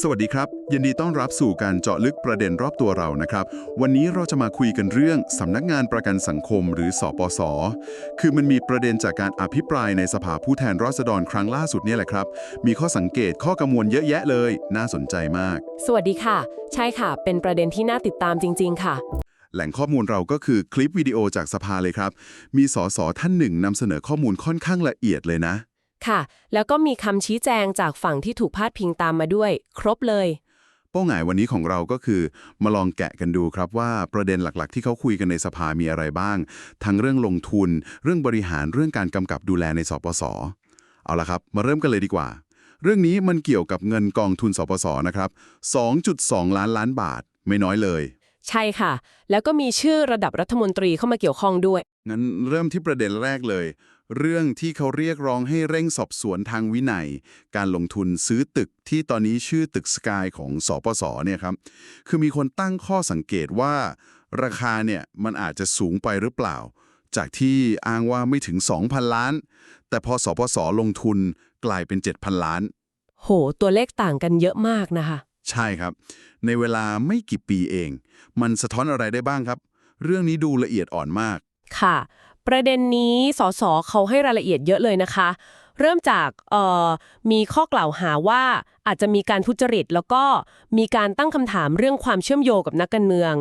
สวัสดีครับยินดีต้อนรับสู่การเจาะลึกประเด็นรอบตัวเรานะครับ วันนี้เราจะมาคุยกันเรื่องสำนักงานประกันสังคมหรือสอปสคือมันมีประเด็นจากการอภิปรายในสภาผู้แทนราษฎรครั้งล่าสุดเนี่ยแหละครับ มีข้อสังเกตข้อกังวลเยอะแยะเลย น่าสนใจมาก สวัสดีค่ะ ใช่ค่ะ เป็นประเด็นที่น่าติดตามจริง ๆ ค่ะ แหล่งข้อมูลเราก็คือคลิปวิดีโอจากสภาเลยครับ มีสสท่านหนึ่งนำเสนอข้อมูลค่อนข้างละเอียดเลยนะ ค่ะ แล้วก็มีคำชี้แจงจากฝั่งที่ถูกพาดพิงตามมาด้วย ครบเลย เป้าหมายวันนี้ของเราก็คือ มาลองแกะกันดูครับว่าประเด็นหลักๆ ที่เขาคุยกันในสภามีอะไรบ้าง ทั้งเรื่องลงทุน เรื่องบริหารเรื่องการกำกับดูแลในสปสเอาละครับ มาเริ่มกันเลยดีกว่า เรื่องนี้มันเกี่ยวกับเงินกองทุนสปสนะครับ 2.2 ล้านล้านบาท ไม่น้อยเลย ใช่ค่ะ แล้วก็มีชื่อระดับรัฐมนตรีเข้ามาเกี่ยวข้องด้วย งั้นเริ่มที่ประเด็นแรกเลย เรื่องที่เขาเรียกร้องให้เร่งสอบสวนทางวินัย การลงทุนซื้อตึกที่ตอนนี้ชื่อตึกสกายของสปสเนี่ยครับ คือมีคนตั้งข้อสังเกตว่า ราคาเนี่ยมันอาจจะสูงไปหรือเปล่า จากที่อ้างว่าไม่ถึง 2,000 ล้าน แต่พอสปสลงทุนกลายเป็น 7,000 ล้าน โห ตัวเลขต่างกันเยอะมากนะคะ ใช่ครับ ในเวลาไม่กี่ปีเอง มันสะท้อนอะไรได้บ้างครับ เรื่องนี้ดูละเอียดอ่อนมากค่ะ ประเด็นนี้สสเขาให้รายละเอียดเยอะเลยนะคะ เริ่มจากเอ่อมีข้อกล่าวหาว่าอาจจะมีการทุจริต แล้วก็มีการตั้งคำถามเรื่องความเชื่อมโยงกับนักการเมือง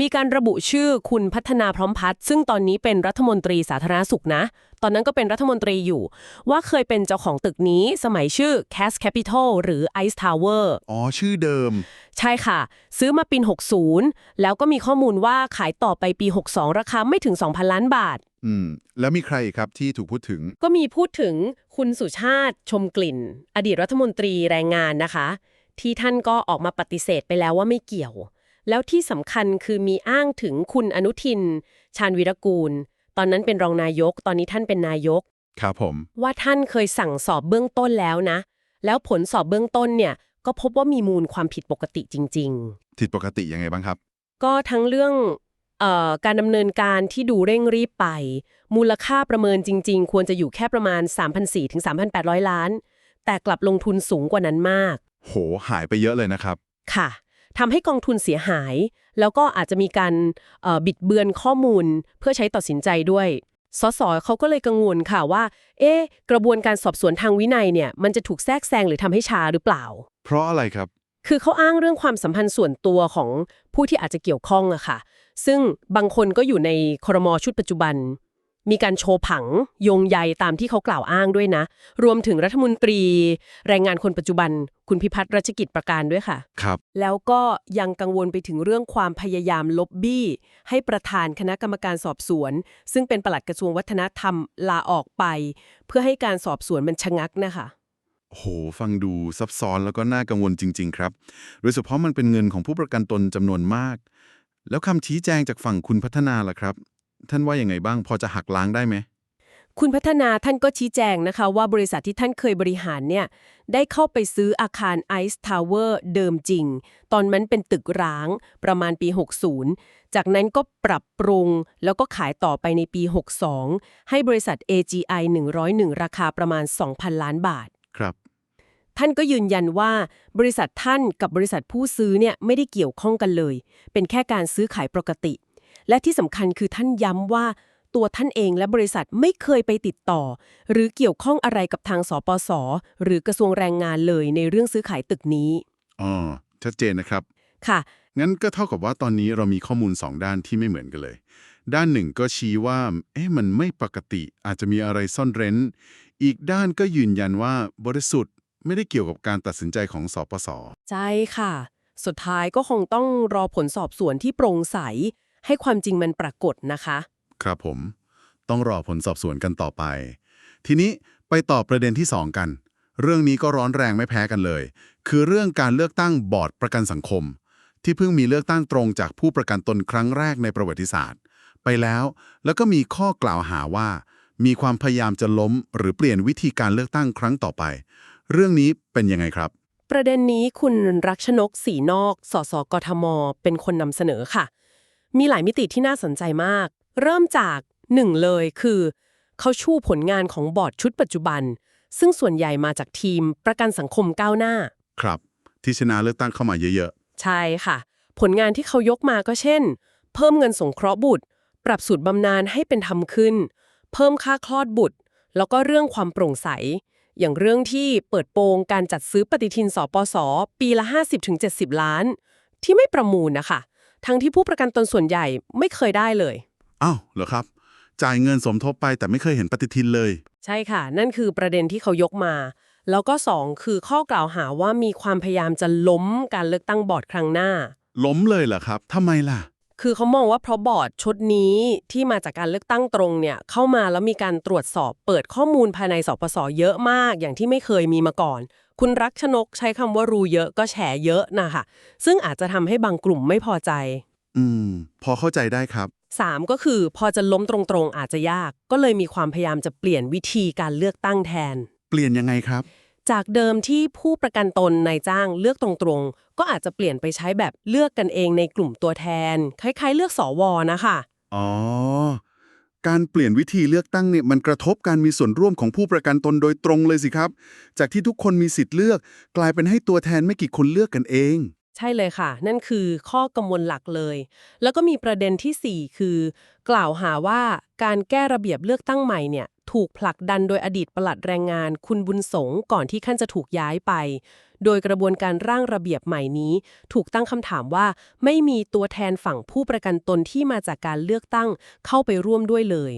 มีการระบุชื่อคุณพัฒนาพร้อมพัฒน์ซึ่งตอนนี้เป็นรัฐมนตรีสาธารณสุขนะ ตอนนั้นก็เป็นรัฐมนตรีอยู่ ว่าเคยเป็นเจ้าของตึกนี้สมัยชื่อ Cash Capital หรือ Ice Tower อ๋อ ชื่อเดิม ใช่ค่ะ ซื้อมาปี 60 แล้วก็มีข้อมูลว่าขายต่อไปปี 62 ราคาไม่ถึง 2,000 ล้านบาท อืม แล้วมีใครอีกครับที่ถูกพูดถึง ก็มีพูดถึงคุณสุชาติชมกลิ่น อดีตรัฐมนตรีแรงงานนะคะ ที่ท่านก็ออกมาปฏิเสธไปแล้วว่าไม่เกี่ยว แล้วที่สำคัญคือมีอ้างถึงคุณอนุทิน ชาญวิรกูล ตอนนั้นเป็นรองนายก ตอนนี้ท่านเป็นนายก ครับผม ว่าท่านเคยสั่งสอบเบื้องต้นแล้วนะ แล้วผลสอบเบื้องต้นเนี่ย ก็พบว่ามีมูลความผิดปกติจริง ๆ ผิดปกติยังไงบ้างครับ ก็ทั้งเรื่องเออ การดำเนินการที่ดูเร่งรีบไป มูลค่าประเมินจริง ๆ ควรจะอยู่แค่ประมาณ 3,400ถึง3,800 ล้าน แต่กลับลงทุนสูงกว่านั้นมาก โห หายไปเยอะเลยนะครับ ค่ะทำให้กองทุนเสียหาย แล้วก็อาจจะมีการเอ่อบิดเบือนข้อมูลเพื่อใช้ตัดสินใจด้วยสสเขาก็เลยกังวลค่ะว่า เอ๊ะกระบวนการสอบสวนทางวินัยเนี่ย มันจะถูกแทรกแซงหรือทำให้ช้าหรือเปล่า เพราะอะไรครับ คือเขาอ้างเรื่องความสัมพันธ์ส่วนตัวของผู้ที่อาจจะเกี่ยวข้องอะค่ะ ซึ่งบางคนก็อยู่ในครมชุดปัจจุบัน มีการโชว์ผังโยงใยตามที่เขากล่าวอ้างด้วยนะ รวมถึงรัฐมนตรี แรงงานคนปัจจุบัน คุณพิพัฒน์รัชกิจประการด้วยค่ะ ครับ แล้วก็ยังกังวลไปถึงเรื่องความพยายามล็อบบี้ ให้ประธานคณะกรรมการสอบสวน ซึ่งเป็นปลัดกระทรวงวัฒนธรรมลาออกไป เพื่อให้การสอบสวนมันชะงักนะคะโห ฟังดูซับซ้อนแล้วก็น่ากังวลจริง ๆ ครับ โดยเฉพาะมันเป็นเงินของผู้ประกันตนจำนวนมาก แล้วคำชี้แจงจากฝั่งคุณพัฒนาล่ะครับ ท่านว่ายังไงบ้างพอจะหักล้างได้ไหม คุณพัฒนาท่านก็ชี้แจงนะคะ ว่าบริษัทที่ท่านเคยบริหารเนี่ย ได้เข้าไปซื้ออาคาร Ice Tower เดิมจริง ตอนนั้นเป็นตึกร้าง ประมาณปี 60 จากนั้นก็ปรับปรุง แล้วก็ขายต่อไปในปี 62 ให้บริษัท AGI 101 ราคาประมาณ 2,000 ล้านบาท ครับ ท่านก็ยืนยันว่าบริษัทท่านกับบริษัทผู้ซื้อเนี่ยไม่ได้เกี่ยวข้องกันเลย เป็นแค่การซื้อขายปกติ และที่สำคัญคือท่านย้ำว่าตัวท่านเองและบริษัทไม่เคยไปติดต่อ หรือเกี่ยวข้องอะไรกับทางสปส หรือกระทรวงแรงงานเลยในเรื่องซื้อขายตึกนี้อ๋อชัดเจนนะครับ ค่ะ งั้นก็เท่ากับว่าตอนนี้เรามีข้อมูล 2 ด้านที่ไม่เหมือนกันเลย ด้านหนึ่งก็ชี้ว่าเอ๊ะมันไม่ปกติอาจจะมีอะไรซ่อนเร้น อีกด้านก็ยืนยันว่าบริสุทธิ์ ไม่ได้เกี่ยวกับการตัดสินใจของสปสใช่ค่ะ สุดท้ายก็คงต้องรอผลสอบสวนที่โปร่งใส ให้ความจริงมันปรากฏนะคะ ครับผม ต้องรอผลสอบสวนกันต่อไป ทีนี้ไปต่อประเด็นที่2กัน เรื่องนี้ก็ร้อนแรงไม่แพ้กันเลย คือเรื่องการเลือกตั้งบอร์ดประกันสังคม ที่เพิ่งมีเลือกตั้งตรงจากผู้ประกันตนครั้งแรกในประวัติศาสตร์ ไปแล้ว แล้วก็มีข้อกล่าวหาว่า มีความพยายามจะล้ม หรือเปลี่ยนวิธีการเลือกตั้งครั้งต่อไป เรื่องนี้เป็นยังไงครับ ประเด็นนี้คุณรักชนกสีนอก สสกทม เป็นคนนำเสนอค่ะ มีหลายมิติที่น่าสนใจมาก เริ่มจากหนึ่งเลยคือ เขาชูผลงานของบอร์ดชุดปัจจุบัน ซึ่งส่วนใหญ่มาจากทีมประกันสังคมก้าวหน้า ครับ ที่ชนะเลือกตั้งเข้ามาเยอะใช่ค่ะ ผลงานที่เขายกมาก็เช่น เพิ่มเงินสงเคราะห์บุตร ปรับสูตรบำนาญให้เป็นธรรมขึ้น เพิ่มค่าคลอดบุตร แล้วก็เรื่องความโปร่งใส อย่างเรื่องที่เปิดโปงการจัดซื้อปฏิทินสปสปีละ 50-70 ล้าน ที่ไม่ประมูลนะคะ ทั้งที่ผู้ประกันตนส่วนใหญ่ไม่เคยได้เลยๆอ้าวเหรอครับ จ่ายเงินสมทบไปแต่ไม่เคยเห็นปฏิทินเลย ใช่ค่ะ นั่นคือประเด็นที่เขายกมา แล้วก็สองคือข้อกล่าวหาว่ามีความพยายามจะล้มการเลือกตั้งบอร์ดครั้งหน้า ล้มเลยเหรอครับทำไมล่ะ คือเขามองว่าเพราะบอร์ดชุดนี้ที่มาจากการเลือกตั้งตรงเนี่ย เข้ามาแล้วมีการตรวจสอบเปิดข้อมูลภายในสปสเยอะมาก อย่างที่ไม่เคยมีมาก่อน คุณรักชนกใช้คำว่ารู้เยอะก็แฉเยอะนะคะซึ่งอาจจะทำให้บางกลุ่มไม่พอใจ อืม พอเข้าใจได้ครับ 3 ก็คือพอจะล้มตรงๆอาจจะยาก ก็เลยมีความพยายามจะเปลี่ยนวิธีการเลือกตั้งแทน เปลี่ยนยังไงครับ จากเดิมที่ผู้ประกันตนนายจ้างเลือกตรงๆ ก็อาจจะเปลี่ยนไปใช้แบบเลือกกันเองในกลุ่มตัวแทน คล้าย ๆ เลือกสวนะคะ อ๋อ การเปลี่ยนวิธีเลือกตั้งเนี่ยมันกระทบการมีส่วนร่วมของผู้ประกันตนโดยตรงเลยสิครับ จากที่ทุกคนมีสิทธิ์เลือก กลายเป็นให้ตัวแทนไม่กี่คนเลือกกันเอง ใช่เลยค่ะ นั่นคือข้อกังวลหลักเลย แล้วก็มีประเด็นทีสี่4 คือ กล่าวหาว่าการแก้ระเบียบเลือกตั้งใหม่เนี่ย ถูกผลักดันโดยอดีตปลัดแรงงาน คุณบุญสงฆ์ก่อนที่ขั้นจะถูกย้ายไป โดยกระบวนการร่างระเบียบใหม่นี้ ถูกตั้งคำถามว่า ไม่มีตัวแทนฝั่งผู้ประกันตนที่มาจากการเลือกตั้งเข้าไปร่วมด้วยเลย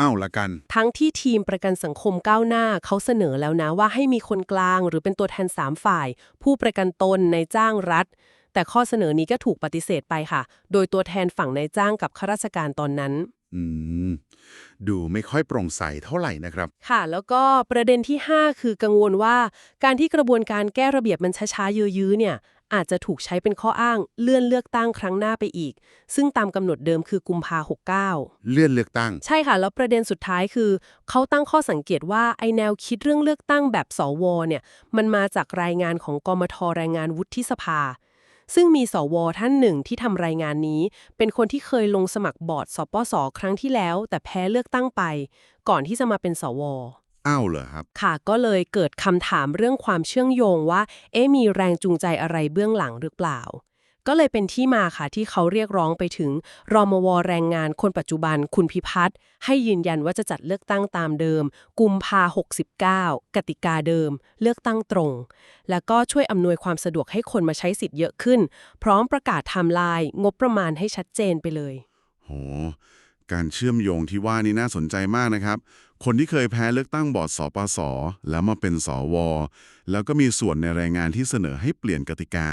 อ้าวละกัน ทั้งที่ทีมประกันสังคมก้าวหน้าเขาเสนอแล้วนะว่าให้มีคนกลางหรือเป็นตัวแทน 3 ฝ่าย ผู้ประกันตนในายจ้างรัฐ แต่ข้อเสนอนี้ก็ถูกปฏิเสธไปค่ะ โดยตัวแทนฝั่งนายจ้างกับข้าราชการตอนนั้น อืม ดูไม่ค่อยโปร่งใสเท่าไหร่นะครับ ค่ะ แล้วก็ประเด็นที่ 5 คือกังวลว่า การที่กระบวนการแก้ระเบียบมันช้าๆยื้อๆเนี่ย อาจจะถูกใช้เป็นข้ออ้างเลื่อนเลือกตั้งครั้งหน้าไปอีก ซึ่งตามกำหนดเดิมคือกุมภาหกเก้าเลื่อนเลือกตั้ง ใช่ค่ะ แล้วประเด็นสุดท้ายคือ เขาตั้งข้อสังเกตว่าไอแนวคิดเรื่องเลือกตั้งแบบสวเนี่ยมันมาจากรายงานของกมทแรงงานวุฒิสภา ซึ่งมีสวท่านหนึ่งที่ทำรายงานนี้ เป็นคนที่เคยลงสมัครบอร์ดสปสครั้งที่แล้ว แต่แพ้เลือกตั้งไป ก่อนที่จะมาเป็นสวอ้าวเหรอครับ ค่ะก็เลยเกิดคำถามเรื่องความเชื่อมโยงว่า เอ๊ะมีแรงจูงใจอะไรเบื้องหลังหรือเปล่า ก็เลยเป็นที่มาค่ะที่เขาเรียกร้องไปถึงรมวแรงงานคนปัจจุบันคุณพิพัฒน์ให้ยืนยันว่าจะจัดเลือกตั้งตามเดิม กุมภา69 กติกาเดิม เลือกตั้งตรง แล้วก็ช่วยอำนวยความสะดวกให้คนมาใช้สิทธิ์เยอะขึ้น พร้อมประกาศไทม์ไลน์งบประมาณให้ชัดเจนไปเลยโหการเชื่อมโยงที่ว่านี่น่าสนใจมากนะครับ คนที่เคยแพ้เลือกตั้งบอร์ดสปส แล้วมาเป็นสวแล้วก็มีส่วนในรายงานที่เสนอให้เปลี่ยนกติกา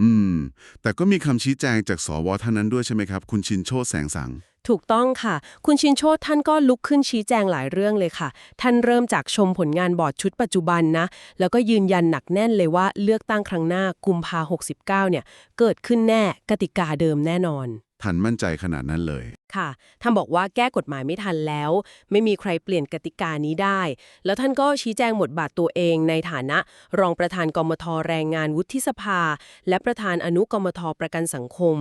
อืม แต่ก็มีคำชี้แจงจากสวท่านนั้นด้วยใช่ไหมครับ คุณชินโชตแสงสัง ถูกต้องค่ะ คุณชินโชตท่านก็ลุกขึ้นชี้แจงหลายเรื่องเลยค่ะ ท่านเริ่มจากชมผลงานบอร์ดชุดปัจจุบันนะ แล้วก็ยืนยันหนักแน่นเลยว่าเลือกตั้งครั้งหน้ากุมภา69เนี่ย เกิดขึ้นแน่กติกาเดิมแน่นอน ทันมั่นใจขนาดนั้นเลย ค่ะท่านบอกว่าแก้กฎหมายไม่ทันแล้ว ไม่มีใครเปลี่ยนกติกานี้ได้ แล้วท่านก็ชี้แจงบทบาทตัวเองในฐานะ รองประธานกมทแรงงานวุฒิสภา และประธานอนุกมทประกันสังคม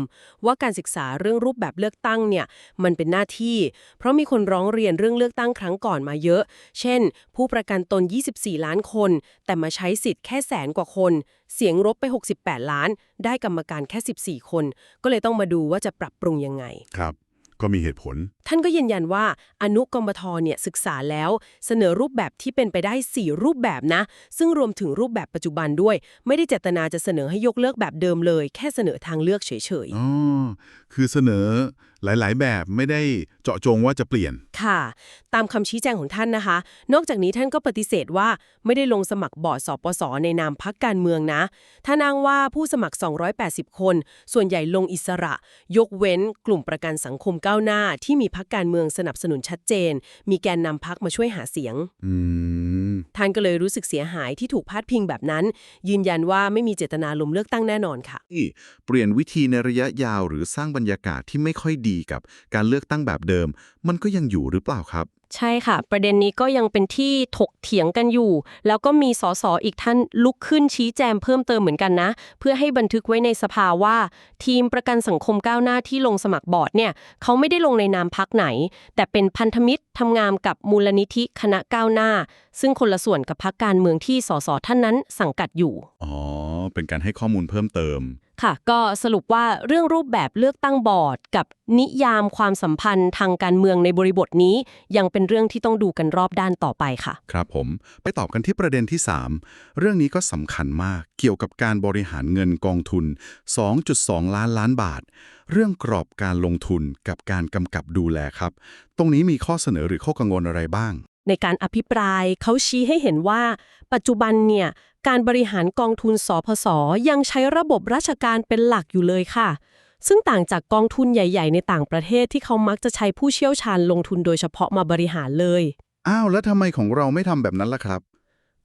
ว่าการศึกษาเรื่องรูปแบบเลือกตั้งเนี่ยมันเป็นหน้าที่ เพราะมีคนร้องเรียนเรื่องเลือกตั้งครั้งก่อนมาเยอะ เช่น ผู้ประกันตน 24 ล้านคน แต่มาใช้สิทธิ์แค่แสนกว่าคน เสียงรบไป 68 ล้าน ได้กรรมการแค่ 14 คน ก็เลยต้องมาดูว่าจะปรรับปรุงยังไง ครับ ก็มีเหตุผล ท่านก็ยืนยันว่าอนุกรมทเนี่ยศึกษาแล้วเสนอรูปแบบที่เป็นไปได้ 4 รูปแบบนะ ซึ่งรวมถึงรูปแบบปัจจุบันด้วย ไม่ได้เจตนาจะเสนอให้ยกเลิกแบบเดิมเลย แค่เสนอทางเลือกเฉยอ๋อ คือเสนอ หลาย ๆ แบบไม่ได้เจาะจงว่าจะเปลี่ยนๆค่ะ ตามคำชี้แจงของท่านนะคะ นอกจากนี้ท่านก็ปฏิเสธว่าไม่ได้ลงสมัครบอร์ดสปสในนามพักการเมืองนะ ท่านอ้างว่าผู้สมัคร 280 คน ส่วนใหญ่ลงอิสระ ยกเว้นกลุ่มประกันสังคมก้าวหน้า ที่มีพักการเมืองสนับสนุนชัดเจน มีแกนนำพักมาช่วยหาเสียง อืม ท่านก็เลยรู้สึกเสียหายที่ถูกพาดพิงแบบนั้น ยืนยันว่าไม่มีเจตนาล้มเลือกตั้งแน่นอนค่ะ ที่เปลี่ยนวิธีในระยะยาวหรือสร้างบรรยากาศที่ไม่ค่อยดีกับการเลือกตั้งแบบเดิม มันก็ยังอยู่หรือเปล่าครับ ใช่ค่ะ ประเด็นนี้ก็ยังเป็นที่ถกเถียงกันอยู่ แล้วก็มีสสอีกท่านลุกขึ้นชี้แจงเพิ่มเติมเหมือนกันนะ เพื่อให้บันทึกไว้ในสภาว่า ทีมประกันสังคมก้าวหน้าที่ลงสมัครบอร์ดเนี่ยเขาไม่ได้ลงในนามพักไหน แต่เป็นพันธมิตรทำงานกับมูลนิธิคณะก้าวหน้า ซึ่งคนละส่วนกับพักการเมืองที่สสท่านนั้นสังกัดอยู่อ๋อเป็นการให้ข้อมูลเพิ่มเติม ค่ะ ก็สรุปว่าเรื่องรูปแบบเลือกตั้งบอร์ด กับนิยามความสัมพันธ์ทางการเมืองในบริบทนี้ ยังเป็นเรื่องที่ต้องดูกันรอบด้านต่อไปค่ะ ครับผม ไปตอบกันที่ประเด็นที่ 3 เรื่องนี้ก็สำคัญมากเกี่ยวกับการบริหารเงินกองทุน 2.2 ล้านล้านบาท เรื่องกรอบการลงทุนกับการกำกับดูแลครับ ตรงนี้มีข้อเสนอหรือข้อกังวลอะไรบ้าง ในการอภิปรายเขาชี้ให้เห็นว่า ปัจจุบันเนี่ยการบริหารกองทุนสพสยังใช้ระบบราชการเป็นหลักอยู่เลยค่ะ ซึ่งต่างจากกองทุนใหญ่ ๆ ในต่างประเทศที่เขามักจะใช้ผู้เชี่ยวชาญลงทุนโดยเฉพาะมาบริหารเลย อ้าว แล้วทำไมของเราไม่ทำแบบนั้นล่ะครับ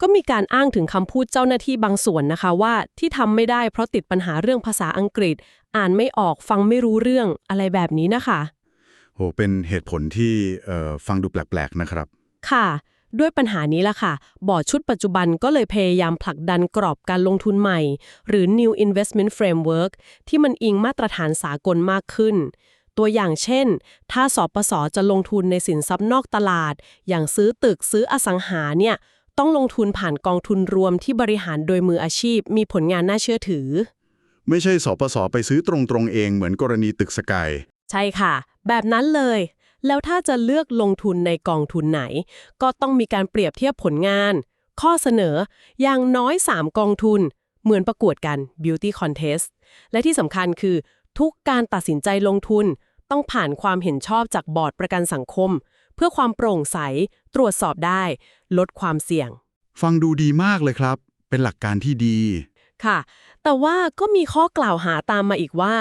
ก็มีการอ้างถึงคำพูดเจ้าหน้าที่บางส่วนนะคะว่าที่ทำไม่ได้เพราะติดปัญหาเรื่องภาษาอังกฤษ อ่านไม่ออกฟังไม่รู้เรื่องอะไรแบบนี้นะคะ โห เป็นเหตุผลที่เอ่อฟังดูแปลกๆนะครับ ค่ะ ด้วยปัญหานี้ล่ะค่ะ บอร์ดชุดปัจจุบันก็เลยพยายามผลักดันกรอบการลงทุนใหม่ หรือ New Investment Framework ที่มันอิงมาตรฐานสากลมากขึ้นตัวอย่างเช่น ถ้าสปสจะลงทุนในสินทรัพย์นอกตลาด อย่างซื้อตึกซื้ออสังหาเนี่ย ต้องลงทุนผ่านกองทุนรวมที่บริหารโดยมืออาชีพ มีผลงานน่าเชื่อถือ ไม่ใช่สปสไปซื้อตรงๆเองเหมือนกรณีตึกสกาย ใช่ค่ะ แบบนั้นเลย แล้วถ้าจะเลือกลงทุนในกองทุนไหน ก็ต้องมีการเปรียบเทียบผลงาน ข้อเสนออย่างน้อย 3 กองทุน เหมือนประกวดกัน Beauty Contest และที่สำคัญคือ ทุกการตัดสินใจลงทุน ต้องผ่านความเห็นชอบจากบอร์ดประกันสังคม เพื่อความโปร่งใส ตรวจสอบได้ ลดความเสี่ยง ฟังดูดีมากเลยครับ เป็นหลักการที่ดี ค่ะ แต่ว่าก็มีข้อกล่าวหาตามมาอีกว่า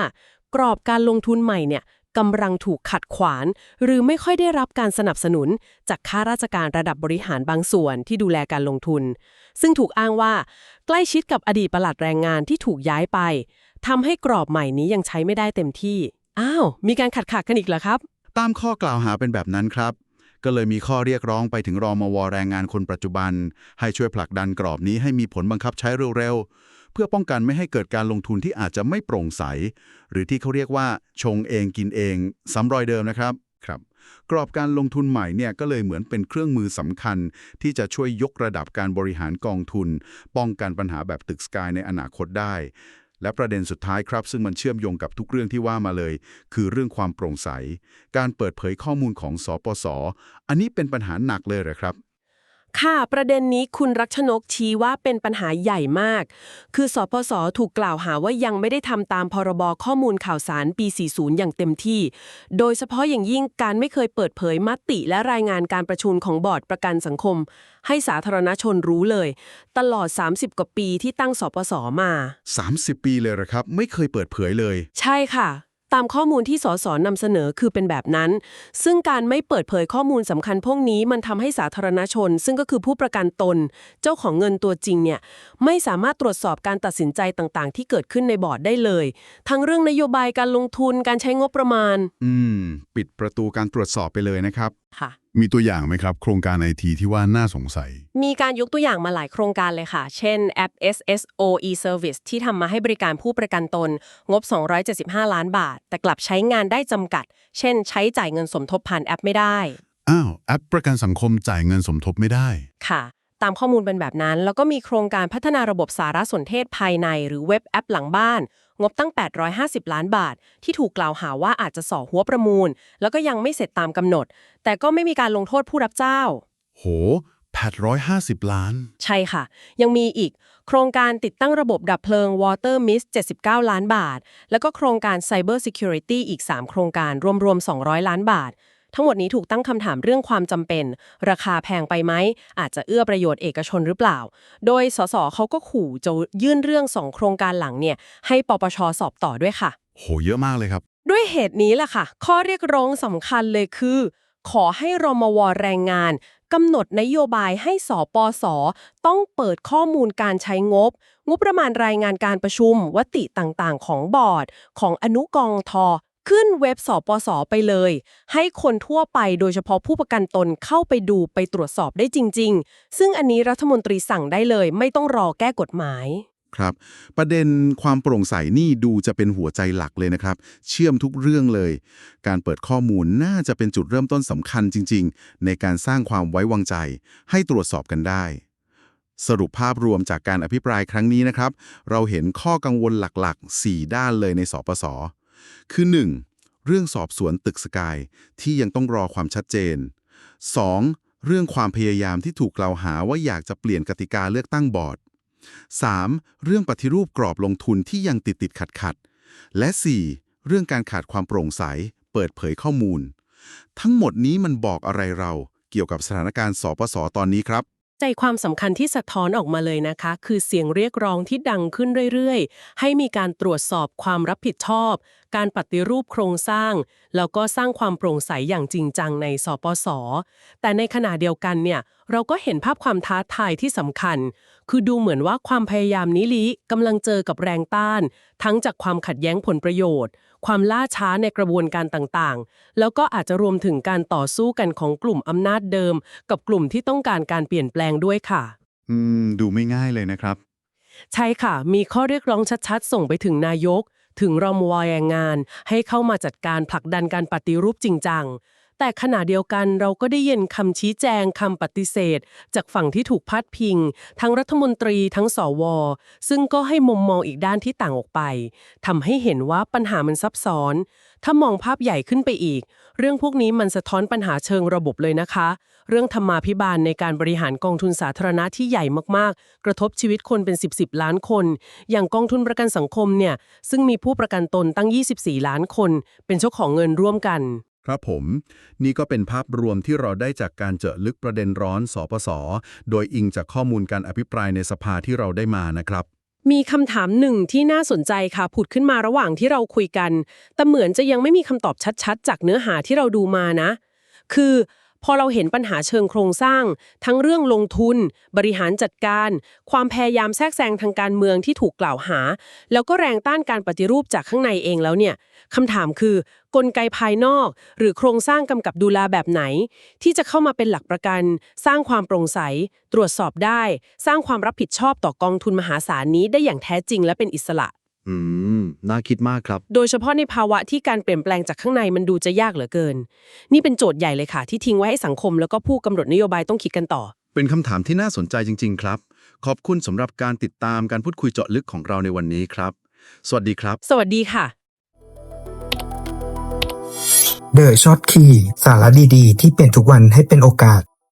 กรอบการลงทุนใหม่เนี่ย กำลังถูกขัดขวางหรือไม่ค่อยได้รับการสนับสนุน จากข้าราชการระดับบริหารบางส่วนที่ดูแลการลงทุน ซึ่งถูกอ้างว่า ใกล้ชิดกับอดีตปลัดแรงงานที่ถูกย้ายไปทำให้กรอบใหม่นี้ยังใช้ไม่ได้เต็มที่ อ้าว มีการขัดขากันอีกเหรอครับ ตามข้อกล่าวหาเป็นแบบนั้นครับ ก็เลยมีข้อเรียกร้องไปถึงรอมวแรงงานคนปัจจุบัน ให้ช่วยผลักดันกรอบนี้ให้มีผลบังคับใช้เร็วๆ เพื่อป้องกันไม่ให้เกิดการลงทุนที่อาจจะไม่โปร่งใส หรือที่เขาเรียกว่า ชงเองกินเองซ้ำรอยเดิมนะครับครับกรอบการลงทุนใหม่เนี่ยก็เลยเหมือนเป็นเครื่องมือสำคัญ ที่จะช่วยยกระดับการบริหารกองทุน ป้องกันปัญหาแบบตึกสกายในอนาคตได้ และประเด็นสุดท้ายครับ ซึ่งมันเชื่อมโยงกับทุกเรื่องที่ว่ามาเลย คือเรื่องความโปร่งใส การเปิดเผยข้อมูลของสปสอันนี้เป็นปัญหาหนักเลยเหรอครับ ค่ะ ประเด็นนี้คุณรักชนกชี้ว่าเป็นปัญหาใหญ่มาก คือสพสถูกกล่าวหาว่ายังไม่ได้ทำตามพรบข้อมูลข่าวสารปี 40 อย่างเต็มที่ โดยเฉพาะอย่างยิ่งการไม่เคยเปิดเผยมติและรายงานการประชุมของบอร์ดประกันสังคม ให้สาธารณชนรู้เลย ตลอด 30 กว่าปีที่ตั้งสปสมา 30 ปีเลยเหรอครับ ไม่เคยเปิดเผยเลย ใช่ค่ะ ตามข้อมูลที่สสนำเสนอคือเป็นแบบนั้น ซึ่งการไม่เปิดเผยข้อมูลสำคัญพวกนี้มันทำให้สาธารณชน ซึ่งก็คือผู้ประกันตน เจ้าของเงินตัวจริงเนี่ยไม่สามารถตรวจสอบการตัดสินใจต่างๆ ที่เกิดขึ้นในบอร์ดได้เลย ทั้งเรื่องนโยบายการลงทุนการใช้งบประมาณ อืม ปิดประตูการตรวจสอบไปเลยนะครับค่ะ มีตัวอย่างไหมครับ โครงการไอทีที่ว่าน่าสงสัย มีการยกตัวอย่างมาหลายโครงการเลยค่ะ เช่นแอป SSO e-service ที่ทำมาให้บริการผู้ประกันตน งบ 275 ล้านบาท แต่กลับใช้งานได้จำกัด เช่น ใช้จ่ายเงินสมทบผ่านแอปไม่ได้ อ้าว แอปประกันสังคมจ่ายเงินสมทบไม่ได้ ค่ะ ตามข้อมูลเป็นแบบนั้น แล้วก็มีโครงการพัฒนาระบบสารสนเทศภายใน หรือเว็บแอปหลังบ้าน งบตั้ง 850 ล้านบาท ที่ถูกกล่าวหาว่าอาจจะส่อหัวประมูล แล้วก็ยังไม่เสร็จตามกำหนด แต่ก็ไม่มีการลงโทษผู้รับเจ้า โห 850 ล้าน ใช่ค่ะ ยังมีอีก โครงการติดตั้งระบบดับเพลิง Water Mist 79 ล้านบาท แล้วก็โครงการ Cyber Security อีก 3 โครงการรวมๆ 200 ล้านบาท ทั้งหมดนี้ถูกตั้งคำถามเรื่องความจำเป็น ราคาแพงไปไหม อาจจะเอื้อประโยชน์เอกชนหรือเปล่า โดยสสเขาก็ขู่จะยื่นเรื่องสองโครงการหลังเนี่ยให้ปปชสอบต่อด้วยค่ะ โหเยอะมากเลยครับ ด้วยเหตุนี้แหละค่ะ ข้อเรียกร้องสำคัญเลยคือ ขอให้รมวแรงงานกำหนดนโยบายให้สปส ต้องเปิดข้อมูลการใช้งบ งบประมาณรายงานการประชุมวติต่างๆ ของบอร์ด ของอนุกองทอ ขึ้นเว็บสปสไปเลย ให้คนทั่วไปโดยเฉพาะผู้ประกันตนเข้าไปดูไปตรวจสอบได้จริง ๆ ซึ่งอันนี้รัฐมนตรีสั่งได้เลย ไม่ต้องรอแก้กฎหมาย ครับ ประเด็นความโปร่งใสนี่ดูจะเป็นหัวใจหลักเลยนะครับ เชื่อมทุกเรื่องเลย การเปิดข้อมูลน่าจะเป็นจุดเริ่มต้นสำคัญจริง ๆ ในการสร้างความไว้วางใจ ให้ตรวจสอบกันได้ สรุปภาพรวมจากการอภิปรายครั้งนี้นะครับ เราเห็นข้อกังวลหลักๆ 4 ด้านเลยในสปส คือ 1. เรื่องสอบสวนตึกสกายที่ยังต้องรอความชัดเจน 2. เรื่องความพยายามที่ถูกกล่าวหาว่าอยากจะเปลี่ยนกติกาเลือกตั้งบอร์ด 3. เรื่องปฏิรูปกรอบลงทุนที่ยังติดติดขัดขัดและ 4. เรื่องการขาดความโปร่งใส เปิดเผยข้อมูล ทั้งหมดนี้มันบอกอะไรเราเกี่ยวกับสถานการณ์สปสตอนนี้ครับ ใจความสำคัญที่สะท้อนออกมาเลยนะคะ คือเสียงเรียกร้องที่ดังขึ้นเรื่อยๆ ให้มีการตรวจสอบความรับผิดชอบ การปฏิรูปโครงสร้าง แล้วก็สร้างความโปร่งใสอย่างจริงจังในสปสแต่ในขณะเดียวกันเนี่ย เราก็เห็นภาพความท้าทายที่สำคัญ คือดูเหมือนว่าความพยายามนี้ลิกำลังเจอกับแรงต้าน ทั้งจากความขัดแย้งผลประโยชน์ ความล่าช้าในกระบวนการต่างๆ แล้วก็อาจจะรวมถึงการต่อสู้กันของกลุ่มอำนาจเดิม กับกลุ่มที่ต้องการการเปลี่ยนแปลงด้วยค่ะ อืม ดูไม่ง่ายเลยนะครับ ใช่ค่ะ มีข้อเรียกร้องชัดๆ ส่งไปถึงนายก ถึงรมวแรงงาน ให้เข้ามาจัดการผลักดันการปฏิรูปจริงจัง แต่ขณะเดียวกันเราก็ได้ยินคำชี้แจงคำปฏิเสธ จากฝั่งที่ถูกพาดพิง ทั้งรัฐมนตรีทั้งสว ซึ่งก็ให้มุมมองอีกด้านที่ต่างออกไปทำให้เห็นว่าปัญหามันซับซ้อน ถ้ามองภาพใหญ่ขึ้นไปอีก เรื่องพวกนี้มันสะท้อนปัญหาเชิงระบบเลยนะคะ เรื่องธรรมาภิบาลในการบริหารกองทุนสาธารณะที่ใหญ่มากๆ กระทบชีวิตคนเป็น 10 10ล้านคน อย่างกองทุนประกันสังคมเนี่ยซึ่งมีผู้ประกันตนตั้ง 24 ล้านคน เป็นเจ้าของเงินร่วมกัน ครับผม นี่ก็เป็นภาพรวมที่เราได้จากการเจาะลึกประเด็นร้อนสปส โดยอิงจากข้อมูลการอภิปรายในสภาที่เราได้มานะครับ มีคำถามหนึ่งที่น่าสนใจค่ะ ผุดขึ้นมาระหว่างที่เราคุยกัน แต่เหมือนจะยังไม่มีคำตอบชัดๆ จากเนื้อหาที่เราดูมานะ คือ พอเราเห็นปัญหาเชิงโครงสร้าง ทั้งเรื่องลงทุน บริหารจัดการ ความพยายามแทรกแซงทางการเมืองที่ถูกกล่าวหา แล้วก็แรงต้านการปฏิรูปจากข้างในเองแล้วเนี่ยคำถามคือกลไกภายนอก หรือโครงสร้างกำกับดูแลแบบไหน ที่จะเข้ามาเป็นหลักประกัน สร้างความโปร่งใส ตรวจสอบได้ สร้างความรับผิดชอบต่อกองทุนมหาศาลนี้ได้อย่างแท้จริงและเป็นอิสระ อืม น่าคิดมากครับ โดยเฉพาะในภาวะที่การเปลี่ยนแปลงจากข้างในมันดูจะยากเหลือเกิน นี่เป็นโจทย์ใหญ่เลยค่ะ ที่ทิ้งไว้ให้สังคมแล้วก็ผู้กำหนดนโยบายต้องคิดกันต่อ เป็นคำถามที่น่าสนใจจริง ๆ ครับ ขอบคุณสำหรับการติดตามการพูดคุยเจาะลึกของเราในวันนี้ครับ สวัสดีครับ สวัสดีค่ะ เดอะช็อตคีย์สาระดีๆ ที่เปลี่ยนทุกวันให้เป็นโอกาส